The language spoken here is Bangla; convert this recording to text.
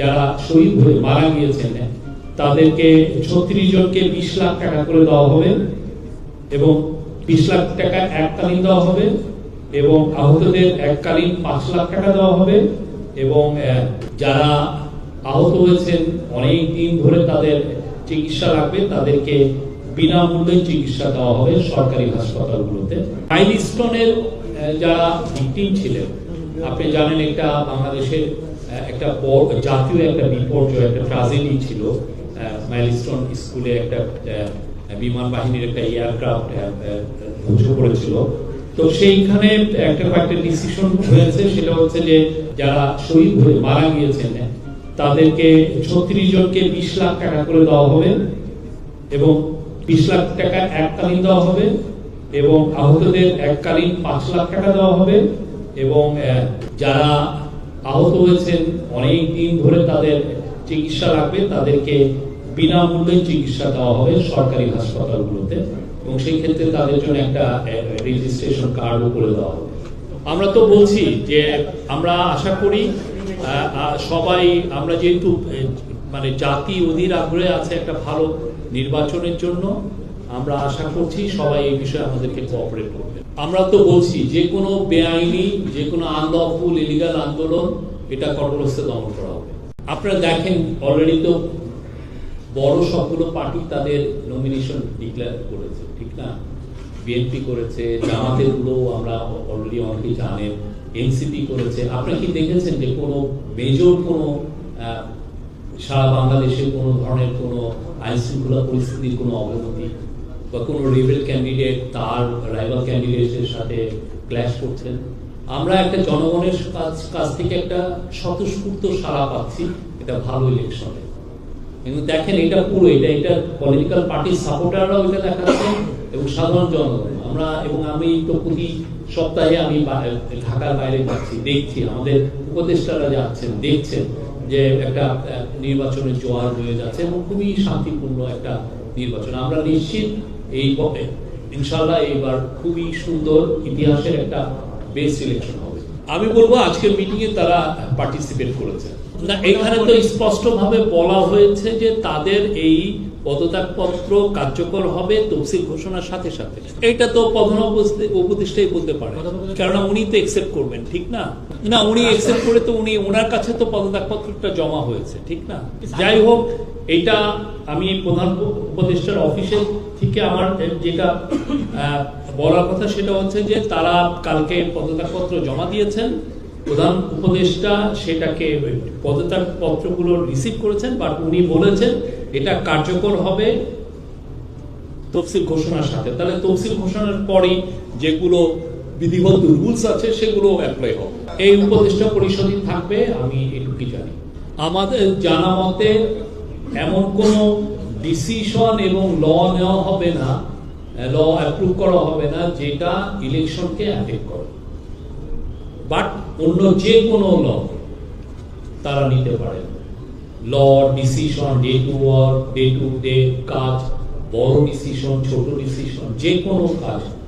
যারা শহীদ হয়ে মারা গিয়েছেন, তাদেরকে ছত্রিশ জনকে বিশ লাখ টাকা করে দেওয়া হবে এবং বিশ লাখ টাকা এককালীন দেওয়া হবে এবং আহতদের এককালীন পাঁচ লাখ টাকা দেওয়া হবে এবং যারা আহত হয়েছেন, অনেক দিন ধরে তাদের চিকিৎসা লাগবে, তাদেরকে বিনামূল্যে চিকিৎসা দেওয়া হবে সরকারি হাসপাতালগুলোতে। মাইলস্টোনের যারা ভিকটিম ছিলেন আপনি জানেন এটা বাংলাদেশের একটা জাতীয় একটা বিপর্যয়, একটা ট্রাজেডি ছিল মাইলস্টোন স্কুলে একটা বিমান বাহিনীর একটা এয়ারক্রাফট ধ্বংস করেছিল। তো সেইখানে একটা কয়েকটা ডিসিশন হয়েছে, সেটা হচ্ছে যে যারা শহীদ হয়ে মারা গিয়েছেন, তাদেরকে ছত্রিশ জনকে বিশ লাখ টাকা করে দেওয়া হবে এবং বিশ লাখ টাকা এককালীন দেওয়া হবে এবং আহতদের এককালীন পাঁচ লাখ টাকা দেওয়া হবে। এবং যারা আহত হয়েছেন, অনেক দিন ধরে তাদের চিকিৎসা লাগবে, তাদেরকে বিনামূল্যে চিকিৎসা দেওয়া হবে সরকারি হাসপাতালগুলোতে এবং সেই ক্ষেত্রে তাদের জন্য একটা রেজিস্ট্রেশন কার্ডও করে দেওয়া হবে। আমরা তো বলছি যে, আমরা আশা করি সবাই, আমরা যেহেতু মানে জাতি অধীর আগ্রহে আছে একটা ভালো নির্বাচনের জন্য আমরা আশা করছি সবাই এই বিষয়ে আমাদেরকে কোঅপারেট করবে। আমরা তো বলছি, যে কোনো বেআইনি, যে কোনো আনলফুল ইলিগাল আন্দোলন, এটা কঠোরস্থ দমন করা হবে। আপনারা দেখেন অলরেডি তো বড় সবগুলো পার্টি তাদের নমিনেশন ডিক্লেয়ার করেছে, ঠিক না? বিএনপি করেছে জামাতেরগুলো আমরা অলরেডি অনেকেই জানেন এনসিপি করেছে। আপনারা কি দেখেছেন যে কোনো মেজর কোনো সারা বাংলাদেশে কোনো ধরনের কোনো আইন শৃঙ্খলা পরিস্থিতির কোনো অবনতি? বা কোনো রেবেল ক্যান্ডিডেট তার রাইভাল ক্যান্ডিডেটের সাথে ক্ল্যাশ করছেন। আমরা একটা জনগণের কাছ থেকে একটা স্বতঃস্ফূর্ত সাড়া পাচ্ছি, এটা ভালো ইলেকশনে কিন্তু দেখেন, এটা পুরো, এটা এটা পলিটিক্যাল পার্টির সাপোর্টাররাও এটা দেখাচ্ছে এবং সাধারণ জনগণ। আমরা এবং আমি তো প্রতি সপ্তাহে আমি ঢাকার বাইরে যাচ্ছি, দেখছি, আমাদের উপদেষ্টারা যাচ্ছেন দেখছেন যে একটা নির্বাচনের জোয়ার হয়ে যাচ্ছে এবং খুবই শান্তিপূর্ণ একটা নির্বাচন। আমরা নিশ্চিত এই পথে ইনশাল্লাহ এইবার খুবই সুন্দর ইতিহাসের একটা বেস সিলেকশন হবে। আমি বলব আজকের মিটিং এ তারা পার্টিসিপেট করেছে। না, এখানে তো স্পষ্ট ভাবে বলা হয়েছে যে তাদের এই পদত্যাগপত্র কার্যকর হবে তফসিল ঘোষণার সাথে সাথে। এটা তো প্রধান উপদেষ্টাই বলতে পারে। কেননা উনি তো একসেপ্ট করবেন ঠিক না? না উনি একসেপ্ট করে তো উনি ওনার কাছে তো পদত্যাগপত্রটা জমা হয়েছে ঠিক না? যাই হোক এটা আমি প্রধান উপদেষ্টার অফিসের থেকে আমার যেটা বলার কথা সেটা হচ্ছে যে তারা কালকে পদত্যাগপত্র জমা দিয়েছেন। প্রধান উপদেষ্টা সেটাকে পদত্যাগ পত্রগুলো রিসিভ করেছেন বাট উনি বলেছেন এটা কার্যকর হবে তফসিল ঘোষণার সাথে। তাহলে তফসিল ঘোষণার পরেই যেগুলো বিধিবদ্ধ রুলস আছে, সেগুলো অ্যাপ্লাই হবে। এই উপদেষ্টা পরিষদই থাকবে, আমি এটুকুই জানি। আমাদের জানা মতে এমন কোন ডিসিশন এবং ল নেওয়া হবে না ল অ্যাপ্রুভ করা হবে না, যেটা ইলেকশনকে অ্যাফেক্ট করে। বাট অন্য যে কোনো ল তারা নিতে পারেন ল decision day day to day কাজ বড় ডিসিশন ছোট ডিসিশন যে কোনো কাজ।